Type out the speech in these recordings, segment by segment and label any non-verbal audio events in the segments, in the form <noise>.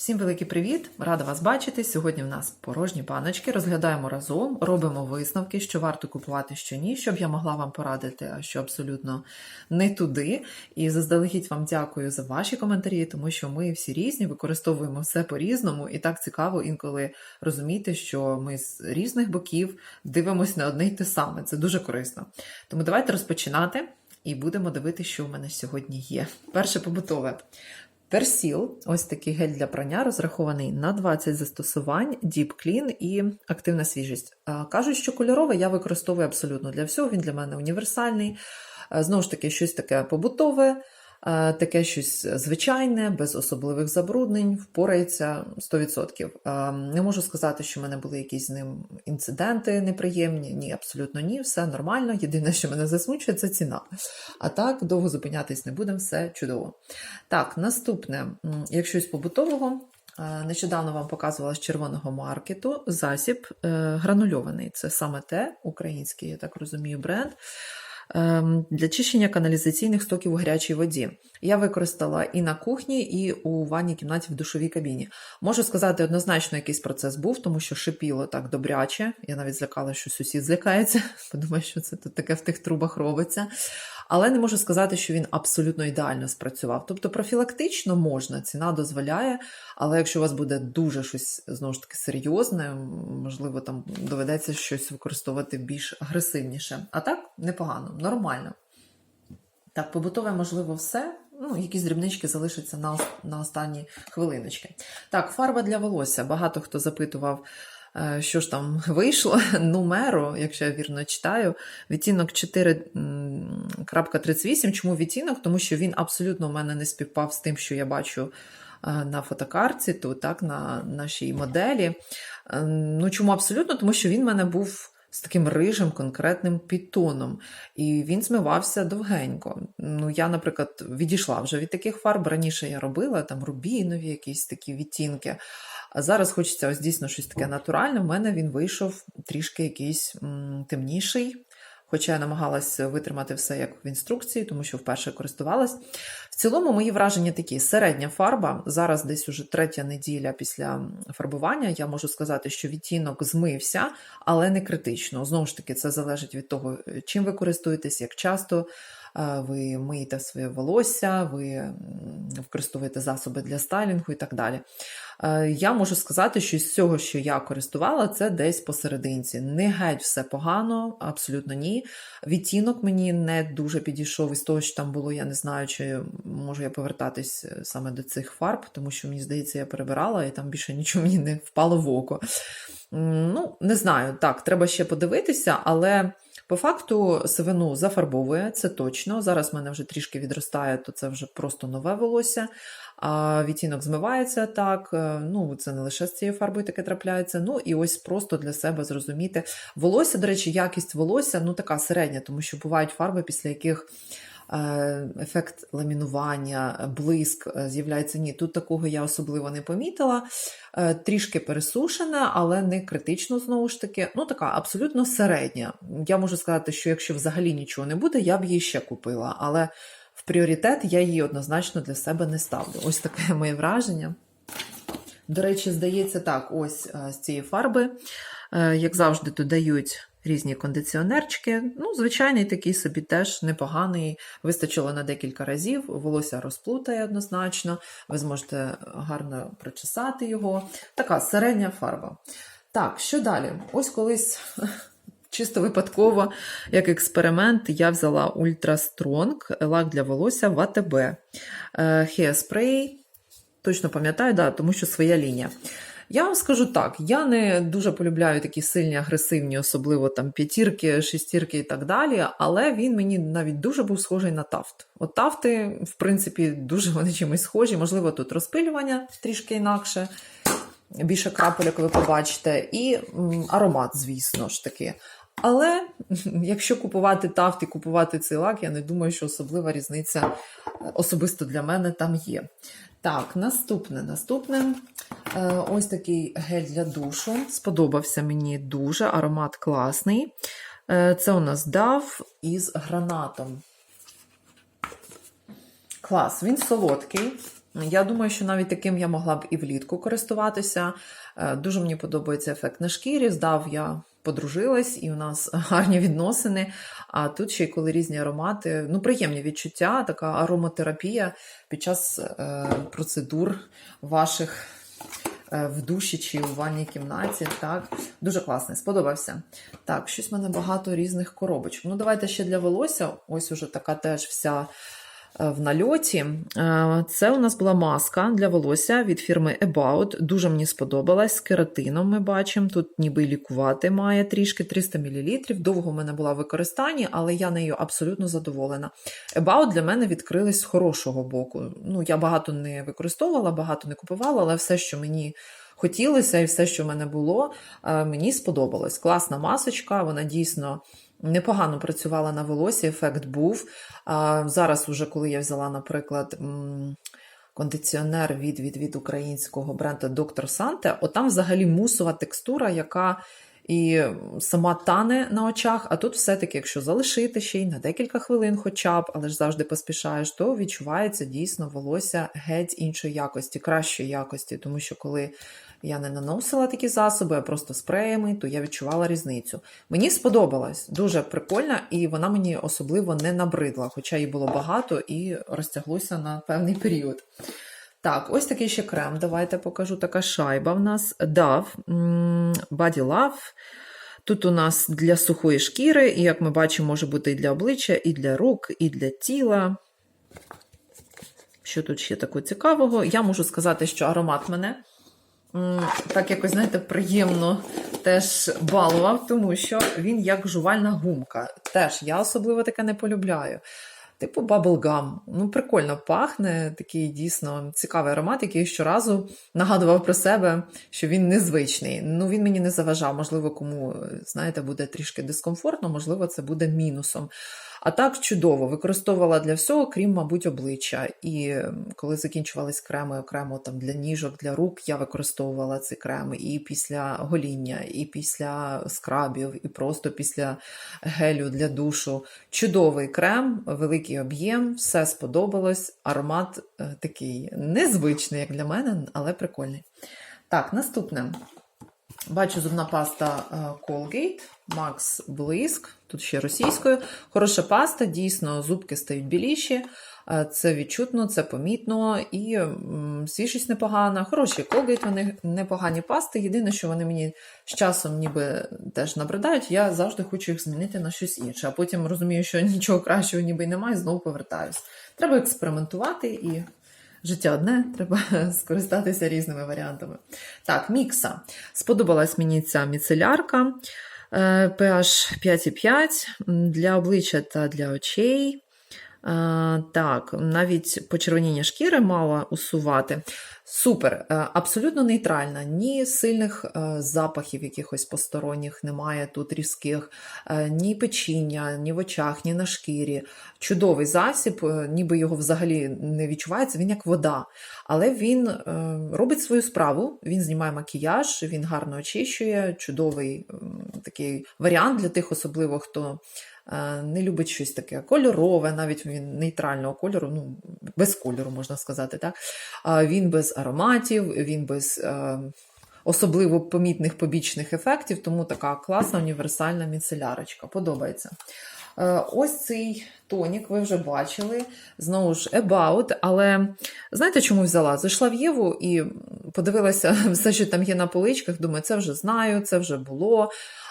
Всім великий привіт! Рада вас бачити. Сьогодні в нас порожні баночки. Розглядаємо разом, робимо висновки, що варто купувати, що ні, щоб я могла вам порадити, а що абсолютно не туди. І заздалегідь вам дякую за ваші коментарі, тому що ми всі різні, використовуємо все по-різному, і так цікаво інколи розуміти, що ми з різних боків дивимося на одне й те саме. Це дуже корисно. Тому давайте розпочинати. І будемо дивитися, що в мене сьогодні є. Перше побутове. Персіл, ось такий гель для прання, розрахований на 20 застосувань, Deep Clean і активна свіжість. Кажуть, що кольоровий я використовую абсолютно для всього, він для мене універсальний. Знову ж таки, щось таке побутове, таке щось звичайне, без особливих забруднень, впорається 100%. Не можу сказати, що в мене були якісь з ним інциденти неприємні. Ні, абсолютно ні, все нормально. Єдине, що мене засмучує, це ціна. А так, довго зупинятись не будемо, все чудово. Так, наступне, м, як щось побутового. е, Нещодавно вам показувала з червоного маркету засіб е, гранульований. Це саме те, український, я так розумію, бренд ем, для чищення каналізаційних стоків у гарячій воді. Я використала і на кухні, і у ванній кімнаті в душовій кабіні. Можу сказати, однозначно якийсь процес був, тому що шипіло так добряче. Я навіть злякала, що сусід злякається, <laughs> подумаю, що це тут таке в тих трубах робиться. Але не можу сказати, що він абсолютно ідеально спрацював. Тобто профілактично можна, ціна дозволяє, але якщо у вас буде дуже щось знову ж таки серйозне, можливо, там доведеться щось використовувати більш агресивніше. А так непогано, нормально. Так, побутове, можливо, все. Ну, якісь дрібнички залишаться на, на останні хвилиночки. Так, фарба для волосся. Багато хто запитував, е, що ж там <laughs> вийшло. Нумеро, якщо я вірно читаю, відтінок 4.38. Чому відтінок? Тому що він абсолютно у мене не співпав з тим, що я бачу е, на фотокарті, тут, так, на нашій моделі. Е, Ну, чому абсолютно? Тому що він в мене був з таким рижим конкретним підтоном, і він змивався довгенько. Ну, я, наприклад, відійшла вже від таких фарб. Раніше я робила там рубінові, якісь такі відтінки. А зараз хочеться ось дійсно щось таке натуральне. В мене він вийшов трішки якийсь м, темніший. Хоча я намагалась витримати все як в інструкції, тому що вперше користувалась. В цілому, мої враження такі: середня фарба. Зараз десь уже третя неділя після фарбування. Я можу сказати, що відтінок змився, але не критично. Знову ж таки, це залежить від того, чим ви користуєтесь, як часто е, ви миєте своє волосся, ви використовуєте засоби для стайлінгу і так далі. Е, Я можу сказати, що з цього, що я користувала, це десь посерединці. Не геть все погано, абсолютно ні. Відтінок мені не дуже підійшов із того, що там було, я не знаю, чи можу я повертатись е, саме до цих фарб, тому що мені здається, я перебирала і там більше нічого мені не впало в око. Ну, не знаю, так, треба ще подивитися, але. По факту сивину зафарбовує, це точно. Зараз в мене вже трішки відростає, то це вже просто нове волосся. А відтінок змивається так. Е, Ну, це не лише з цією фарбою таке трапляється. Ну і ось просто для себе зрозуміти. Волосся, до речі, якість волосся ну така середня, тому що бувають фарби, після яких. е, Ефект ламінування, блиск е, з'являється. Ні, тут такого я особливо не помітила. Трішки пересушена, але не критично знову ж таки. Ну, така абсолютно середня. Я можу сказати, що якщо взагалі нічого не буде, я б її ще купила. Але в пріоритет я її однозначно для себе не ставлю. Ось таке моє враження. До речі, здається, так, ось е, з цієї фарби, е, як завжди, додають різні кондиціонерчики. Ну, звичайний такий собі теж непоганий. Вистачило на декілька разів, волосся розплутає однозначно, ви зможете гарно прочесати його. Така середня фарба. Так, що далі? Ось колись. <laughs> Чисто випадково, як експеримент, я взяла Ultra Strong лак для волосся в АТБ. Hairspray, точно пам'ятаю, да, тому що своя лінія. Я вам скажу так: я не дуже полюбляю такі сильні, агресивні, особливо там п'ятірки, шестірки і так далі. Але він мені навіть дуже був схожий на тафт. От тафти, в принципі, дуже вони чимось схожі. Можливо, тут розпилювання трішки інакше, більше крапель, як ви побачите, і м, аромат, звісно ж таки. Але якщо купувати тафт і купувати цей лак, я не думаю, що особлива різниця е, особисто для мене там є. Так, наступне. Наступне е, ось такий гель для душу. Сподобався мені дуже, аромат класний. Е, Це у нас дав із гранатом. Клас, він солодкий. Я думаю, що навіть таким я могла б і влітку користуватися. Е, Дуже мені подобається ефект на шкірі. Здав я подружилась, і у нас <laughs> гарні відносини. А тут ще й коли різні аромати, ну приємні відчуття, така ароматерапія під час е, процедур ваших е, в душі чи у ванній кімнаті. Так, дуже класний, сподобався. Так, щось в мене багато різних коробочок. Ну, давайте ще для волосся. Ось уже така теж вся в нальоті. Е, Це у нас була маска для волосся від фірми About. Дуже мені сподобалась. З кератином ми бачимо. Тут ніби лікувати має трішки 300 мл. Довго в мене була в використанні, але я нею абсолютно задоволена. About для мене відкрились з хорошого боку. Ну, я багато не використовувала, багато не купувала, але все, що мені хотілося, і все, що в мене було, е, мені сподобалось. Класна масочка, вона дійсно. Непогано працювала на волосі, ефект був. А зараз, уже коли я взяла, наприклад, кондиціонер від, від, від українського бренду Dr. Sante, от там взагалі мусова текстура, яка і сама тане на очах, а тут все-таки, якщо залишити ще й на декілька хвилин хоча б, але ж завжди поспішаєш, то відчувається дійсно волосся геть іншої якості, кращої якості, тому що коли я не наносила такі засоби, а просто спреями, то я відчувала різницю. Мені сподобалась, дуже прикольна, і вона мені особливо не набридла, хоча її було багато і розтяглося на певний період. Так, ось такий ще крем. Давайте покажу. Така шайба в нас Dove Body Love. Тут у нас для сухої шкіри, і як ми бачимо, може бути і для обличчя, і для рук, і для тіла. Що тут ще такого цікавого? Я можу сказати, що аромат мене так якось, знаєте, приємно теж балував, тому що він як жувальна гумка. Теж я особливо таке не полюбляю. Типу bubblegum. Ну, прикольно пахне, такий дійсно цікавий аромат, який щоразу нагадував про себе, що він незвичний. Ну, він мені не заважав. Можливо, кому, знаєте, буде трішки дискомфортно, можливо, це буде мінусом. А так чудово, використовувала для всього, крім, мабуть, обличчя. І коли закінчувались креми окремо там для ніжок, для рук, я використовувала ці креми і після гоління, і після скрабів, і просто після гелю для душу. Чудовий крем, великий об'єм, все сподобалось. Аромат е, такий незвичний, як для мене, але прикольний. Так, наступне. Бачу зубна паста е, Colgate, Max Блиск, тут ще російською. Хороша паста, дійсно, зубки стають біліші. Е, Це відчутно, це помітно і свіжість непогана. Хороші Colgate, вони непогані пасти. Єдине, що вони мені з часом ніби теж набридають, я завжди хочу їх змінити на щось інше. А потім розумію, що нічого кращого ніби немає, знову повертаюсь. Треба експериментувати і Життя одне, треба <laughs> скористатися різними варіантами. Так, мікса. Сподобалась мені ця міцелярка е, pH 5,5 для обличчя та для очей. Е, Так, навіть почервоніння шкіри мала усувати. Супер, е, абсолютно нейтральна, ні сильних е, запахів якихось посторонніх немає тут різких, е, ні печіння, ні в очах, ні на шкірі. Чудовий засіб, ніби його взагалі не відчувається, він як вода. Але він робить свою справу, він знімає макіяж, він гарно очищує, чудовий такий варіант для тих, особливо хто не любить щось таке кольорове, навіть він нейтрального кольору, ну, без кольору, можна сказати. так. Він без ароматів, він без е, особливо помітних побічних ефектів, тому така класна універсальна міцелярочка. Подобається. Е, Ось цей тонік ви вже бачили. Знову ж About, але знаєте, чому взяла? Зайшла в Єву і подивилася <laughs> все, що там є на поличках. Думаю, це вже знаю, це вже було.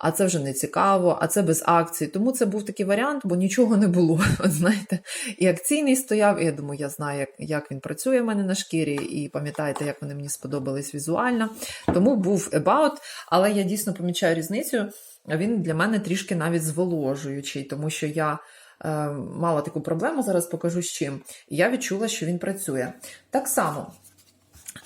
А це вже не цікаво, а це без акцій. Тому це був такий варіант, бо нічого не було. <laughs> От знаєте, і акційний стояв, і я думаю, я знаю, як, як він працює в мене на шкірі, і пам'ятаєте, як вони мені сподобались візуально. Тому був About, але я дійсно помічаю різницю. Він для мене трішки навіть зволожуючий, тому що я е, мала таку проблему, зараз покажу з чим. Я відчула, що він працює. Так само.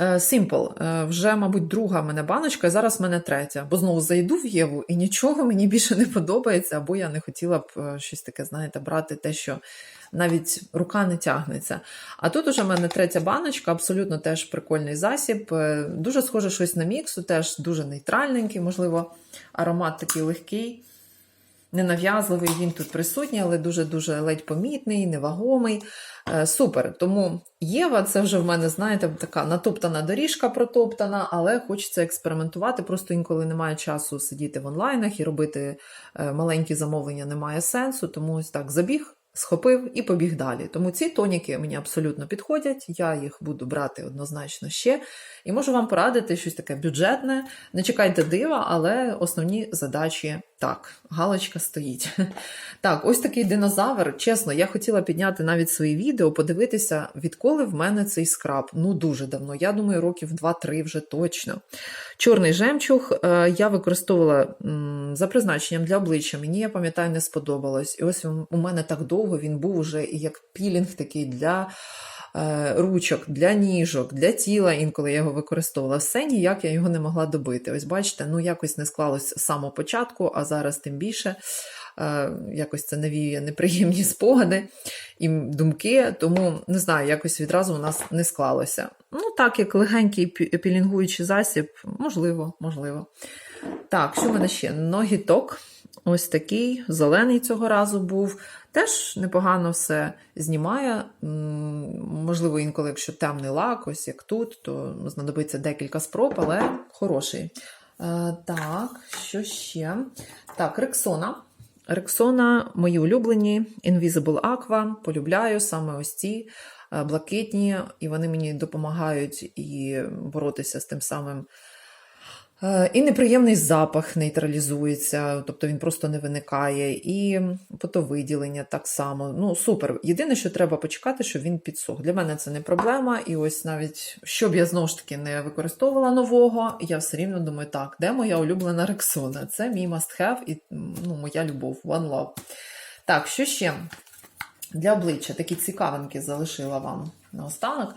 Е, Simple. Е, Вже, мабуть, друга в мене баночка, і зараз в мене третя. Бо знову зайду в Єву і нічого мені <laughs> більше не подобається, або я не хотіла б е, щось таке, знаєте, брати те, що навіть рука не тягнеться. А тут уже в мене третя баночка, абсолютно теж прикольний засіб. Дуже схоже щось на міксу, теж дуже нейтральненький, можливо, аромат такий легкий. Ненав'язливий, він тут присутній, але дуже-дуже ледь помітний, невагомий. Е, Супер. Тому Єва, це вже в мене, знаєте, така натоптана доріжка протоптана, але хочеться експериментувати. Просто інколи немає часу сидіти в онлайнах і робити е, маленькі замовлення немає сенсу. Тому ось так забіг. Схопив і побіг далі. Тому ці тоніки мені абсолютно підходять. Я їх буду брати однозначно ще. І можу вам порадити щось таке бюджетне. Не чекайте дива, але основні задачі так, галочка стоїть. <laughs> Так, ось такий динозавр. Чесно, я хотіла підняти навіть свої відео, подивитися, відколи в мене цей скраб. Ну, дуже давно. Я думаю, років 2-3 вже точно. Чорний жемчуг е, я використовувала за призначенням для обличчя. Мені, я пам'ятаю, не сподобалось. І ось у мене так довго він був уже як пілінг такий для ручок, для ніжок, для тіла. Інколи я його використовувала. Все ніяк я його не могла добити. Ось бачите, ну якось не склалось з самого початку, а зараз тим більше. Е, Якось це навіює неприємні <laughs> спогади і думки, тому не знаю, якось відразу у нас не склалося. Ну, так, як легенький пілінгуючий засіб, можливо, можливо. Так, що в мене ще? Ногіток. Ось такий, зелений цього разу був. Теж непогано все знімає. Можливо, інколи, якщо темний лак, ось як тут, то знадобиться декілька спроб, але хороший. Е, так, що ще? Так, Рексона. Рексона, мої улюблені, Invisible Aqua, полюбляю саме ось ці е, блакитні, і вони мені допомагають і боротися з тим самим. Е, І неприємний запах нейтралізується, тобто він просто не виникає, і потовиділення так само. Ну, супер. Єдине, що треба почекати, щоб він підсох. Для мене це не проблема. І ось навіть щоб я знову ж таки не використовувала нового, я все рівно думаю, так, де моя улюблена Рексона? Це мій must have і ну, моя любов, one love. Так, що ще? Для обличчя такі цікавинки залишила вам наостанок.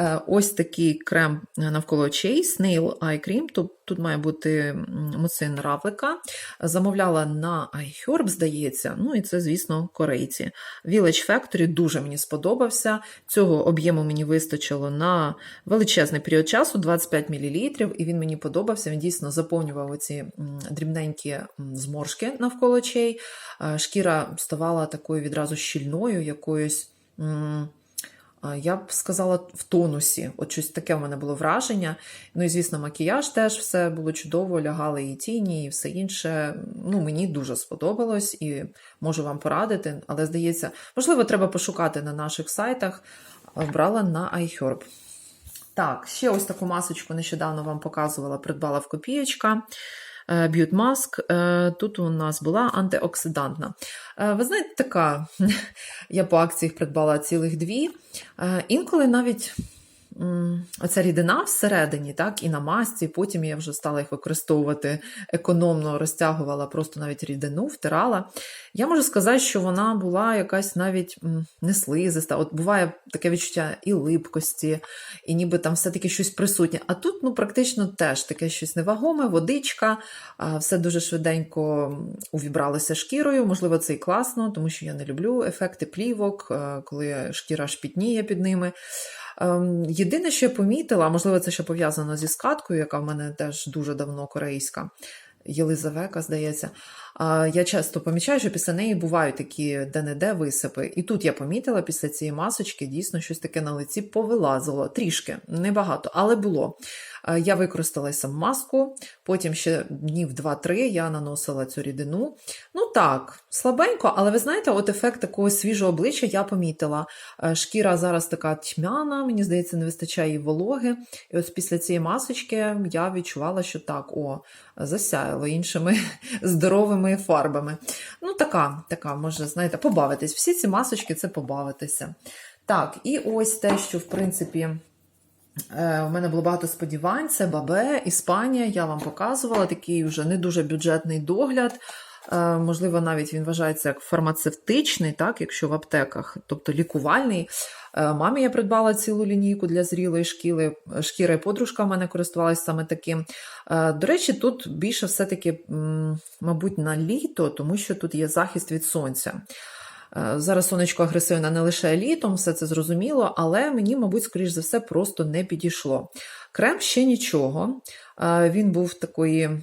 Е, Ось такий крем навколо очей Snail Eye Cream. Тут, тут має бути муцин равлика. Замовляла на iHerb, здається. Ну і це, звісно, корейці. Village Factory дуже мені сподобався. Цього об'єму мені вистачило на величезний період часу 25 мл, і він мені подобався. Він дійсно заповнював оці дрібненькі зморшки навколо очей. Е, Шкіра ставала такою відразу щільною, якоюсь. Я б сказала, в тонусі. От щось таке в мене було враження. Ну і звісно, макіяж теж все було чудово, лягали і тіні, і все інше. Ну, мені дуже сподобалось і можу вам порадити, але здається, можливо, треба пошукати на наших сайтах. Брала на iHerb. Так, ще ось таку масочку нещодавно вам показувала, придбала в копієчка. Е, маск. Е, Тут у нас була антиоксидантна. Е, Ви знаєте, така, <laughs> я по акціях придбала цілих дві. Інколи навіть оця рідина всередині, так, і на масці, потім я вже стала їх використовувати економно, розтягувала просто навіть рідину, втирала. Я можу сказати, що вона була якась навіть не слизиста. От буває таке відчуття і липкості, і ніби там все-таки щось присутнє. А тут ну, практично теж таке щось невагоме, водичка, все дуже швиденько увібралося шкірою. Можливо, це і класно, тому що я не люблю ефекти плівок, е, коли шкіра аж пітніє під ними. Ем, Єдине, що я помітила, можливо, це ще пов'язано зі скаткою, яка в мене теж дуже давно корейська. Єлизавека, здається. Я часто помічаю, що після неї бувають такі де-не-де висипи. І тут я помітила після цієї масочки дійсно щось таке на лиці повилазило. Трішки, небагато, але було. Я використала сам маску, потім ще днів 2-3 я наносила цю рідину. Ну так, слабенько, але ви знаєте, от ефект такого свіжого обличчя я помітила. Шкіра зараз така тьмяна, мені здається, не вистачає їй вологи. І ось після цієї масочки я відчувала, що так, о, засяяло іншими <laughs> здоровими фарбами. Ну, така, така, може, знаєте, побавитись. Всі ці масочки це побавитися. Так, і ось те, що, в принципі. Е, У мене було багато сподівань. Це Бабе, Іспанія. Я вам показувала такий вже не дуже бюджетний догляд. Е, Можливо, навіть він вважається як фармацевтичний, так, якщо в аптеках, тобто лікувальний. Е, Мамі я придбала цілу лінійку для зрілої шкіри. Шкіра подружка в мене користувалася саме таким. Е, До речі, тут більше все-таки, мабуть, на літо, тому що тут є захист від сонця. Зараз сонечко агресивне не лише літом, все це зрозуміло, але мені, мабуть, скоріш за все, просто не підійшло. Крем ще нічого. Він був такої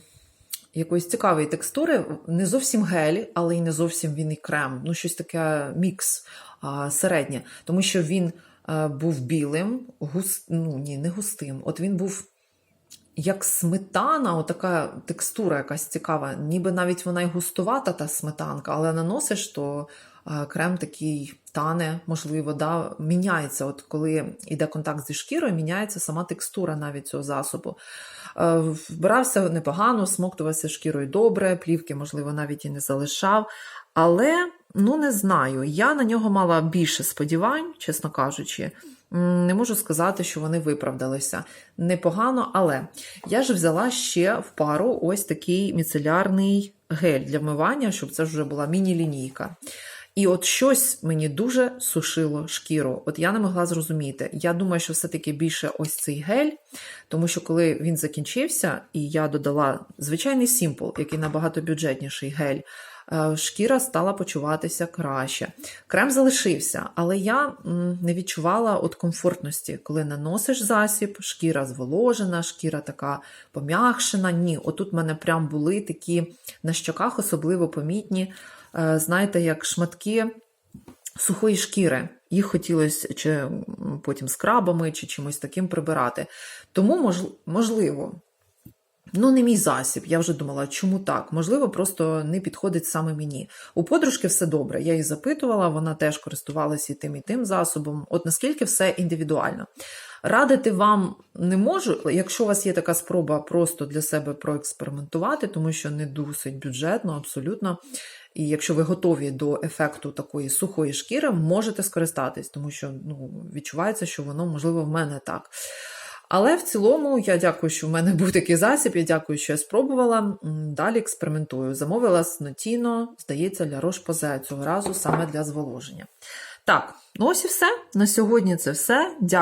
якоїсь цікавої текстури, не зовсім гель, але й не зовсім він і крем. Ну, щось таке мікс а, середнє, тому що він а, був білим, густ, ну ні, не густим. От він був як сметана, отака текстура якась цікава, ніби навіть вона й густувата, та сметанка, але наносиш, то крем такий тане, можливо, да, міняється. От коли йде контакт зі шкірою, міняється сама текстура навіть цього засобу. Е, Вбирався непогано, смоктувався шкірою добре, плівки, можливо, навіть і не залишав. Але ну не знаю, я на нього мала більше сподівань, чесно кажучи. Не можу сказати, що вони виправдалися. Непогано, але я ж взяла ще в пару ось такий міцелярний гель для вмивання, щоб це вже була міні-лінійка. І от щось мені дуже сушило шкіру. От я не могла зрозуміти. Я думаю, що все-таки більше ось цей гель, тому що коли він закінчився, і я додала звичайний сімпл, який набагато бюджетніший гель, е, шкіра стала почуватися краще. Крем залишився, але я не відчувала от комфортності, коли наносиш засіб, шкіра зволожена, шкіра така пом'якшена. Ні, отут в мене прям були такі на щоках особливо помітні, знаєте, як шматки сухої шкіри. Їх хотілося чи потім скрабами, чи чимось таким прибирати. Тому, мож- можливо, Ну, не мій засіб. Я вже думала, чому так? Можливо, просто не підходить саме мені. У подружки все добре. Я її запитувала, вона теж користувалася і тим і тим засобом. От наскільки все індивідуально. Радити вам не можу, якщо у вас є така спроба просто для себе проекспериментувати, тому що не досить бюджетно, абсолютно. І якщо ви готові до ефекту такої сухої шкіри, можете скористатись, тому що ну, відчувається, що воно можливо в мене так. Але в цілому я дякую, що в мене був такий засіб. Я дякую, що я спробувала. Далі експериментую. Замовила снотіно, здається, для Roche-Posay цього разу саме для зволоження. Так, ну ось і все. На сьогодні це все. Дякую.